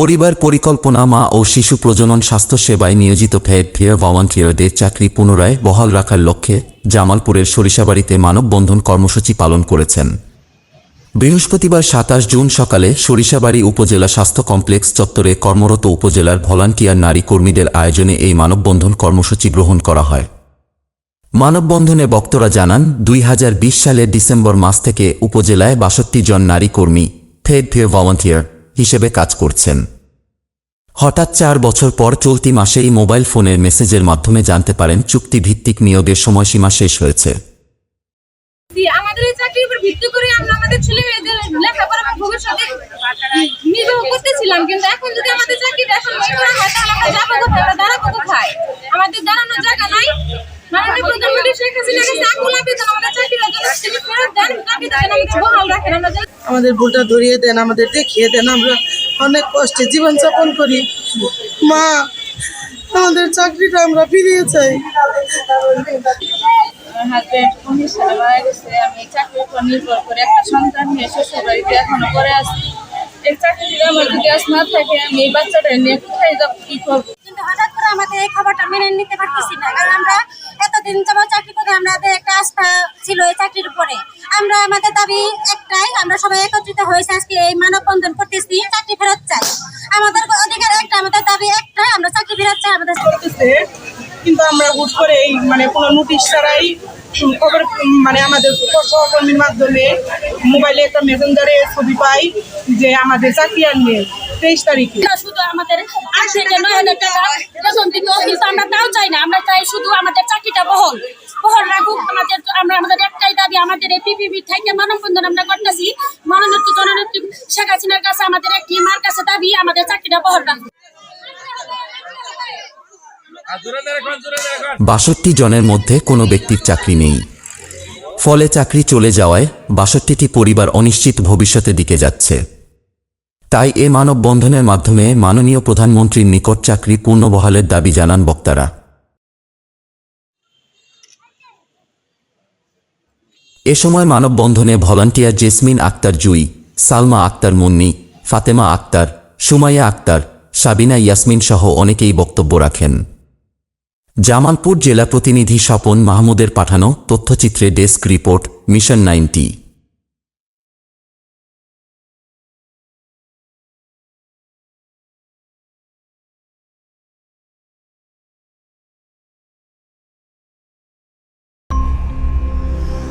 পরিবার পরিকল্পনা মা ও শিশু প্রজনন স্বাস্থ্য সেবায় নিয়োজিত ফেড ফেয়ার ভলান্টিয়ারদের চাকরি পুনরায় বহাল রাখার লক্ষ্যে জামালপুরের সরিষাবাড়িতে মানববন্ধন কর্মসূচি পালন করেছেন। বৃহস্পতিবার সাতাশ জুন সকালে সরিষাবাড়ি উপজেলা স্বাস্থ্য কমপ্লেক্স চত্বরে কর্মরত উপজেলার ভলান্টিয়ার নারী কর্মীদের আয়োজনে এই মানববন্ধন কর্মসূচি গ্রহণ করা হয়। মানববন্ধনে বক্তরা জানান, দুই হাজার বিশ সালের ডিসেম্বর মাস থেকে উপজেলায় বাষট্টি জন নারী কর্মী ফেড ফেয়ার ভলান্টিয়ার হিসেবে কাজ করছেন। হঠাৎ চার বছর পর চলতি মাসেই মোবাইল ফোনের মেসেজের মাধ্যমে জানতে পারেন চুক্তিভিত্তিক নিয়োগের সময়সীমা শেষ হয়েছে। আমাদের এই চাকরির উপর ভিত্তি করে আমরা আমাদের ছেলে মেয়েদের লেখাপড়া এবং ভবিষ্যতে নির্বাহ করতেছিলাম কিন্তু এখন যদি আমাদের চাকরিটা এখন ঠিক করা হয় তাহলে আমরা যাব কোথায়? আমরা দাঁড়াবো কোথায়? আমাদের দাঁড়ানোর জায়গা নাই। মাননীয় প্রধানমন্ত্রী শেখ হাসিনার কাছে আকুল আবেদন আমাদের চাকরিটা যেন ফেরত দেন। চাকরিটা আমাদের বহাল রাখেন। আমাদের ভুলটা ধরিয়ে দেন আমাদের দেখিয়ে দেন আমরা অনেক কষ্টে জীবনযাপন করি। মা আমাদের চাকরিটা আমরা ফিরিয়ে চাই। হাজবেন্ড উনিশ সালে মারা গেছে। আমি চাকরির উপর নির্ভর করে একটা সন্তান নিয়ে শ্বশুর বাড়িতে এখনও পরে আছি। এই চাকরি আমার যদি আজ না থাকে আমি এই বাচ্চাটা নিয়ে কোথায় যাব কি করব? কিন্তু হঠাৎ করে আমাদের এই খবরটা মেনে নিতে পারতেছি না। কারণ আমরা এতদিন যেমন চাকরি করে আমাদের একটা আস্থা ছিল এই চাকরির উপরে। আমরা আমাদের দাবি একটাই আমরা সবাই একত্রিত হয়েছি আজকে এই মানববন্ধন করতেছি চাকরি ফেরত চাই। আমাদের অধিকার একটা আমাদের দাবি একটাই আমরা চাকরি ফেরত চাই আমাদের কিন্তু আমরা হুট করে এই মানে কোনো নোটিশ ছাড়াই খবর মানে আমাদের সহকর্মীর মাধ্যমে মোবাইলে একটা মেসেঞ্জারে ছবি পাই যে আমাদের চাকরি আর নেই তেইশ তারিখে। শুধু আমাদের আট থেকে নয় হাজার টাকা বেতন দিত কিন্তু আমরা তাও চাই না আমরা চাই শুধু আমাদের চাকরিটা বহল বহল রাখুক আমাদের আমরা আমাদের আমাদের এই পিপিপি থেকে মানববন্ধন আমরা করতেছি। মাননীয় জননেত্রী শেখ হাসিনার কাছে আমাদের একটি মার কাছে দাবি আমাদের চাকরিটা বহল রাখুক বাষট্টি জনের মধ্যে কোনো ব্যক্তির চাকরি নেই। ফলে চাকরি চলে যাওয়ায় বাষট্টিটি পরিবার অনিশ্চিত ভবিষ্যতের দিকে যাচ্ছে। তাই এ মানববন্ধনের মাধ্যমে মাননীয় প্রধানমন্ত্রীর নিকট চাকরি পূর্ণবহালের দাবি জানান বক্তারা। এ সময় মানববন্ধনে ভলান্টিয়ার জেসমিন আক্তার জুই, সালমা আক্তার মুন্নি, ফাতেমা আক্তার, সুমাইয়া আক্তার, সাবিনা ইয়াসমিন সহ অনেকেই বক্তব্য রাখেন। জামালপুর জেলা প্রতিনিধি স্বপন মাহমুদের পাঠানো তথ্যচিত্রে desk report, mission ninety.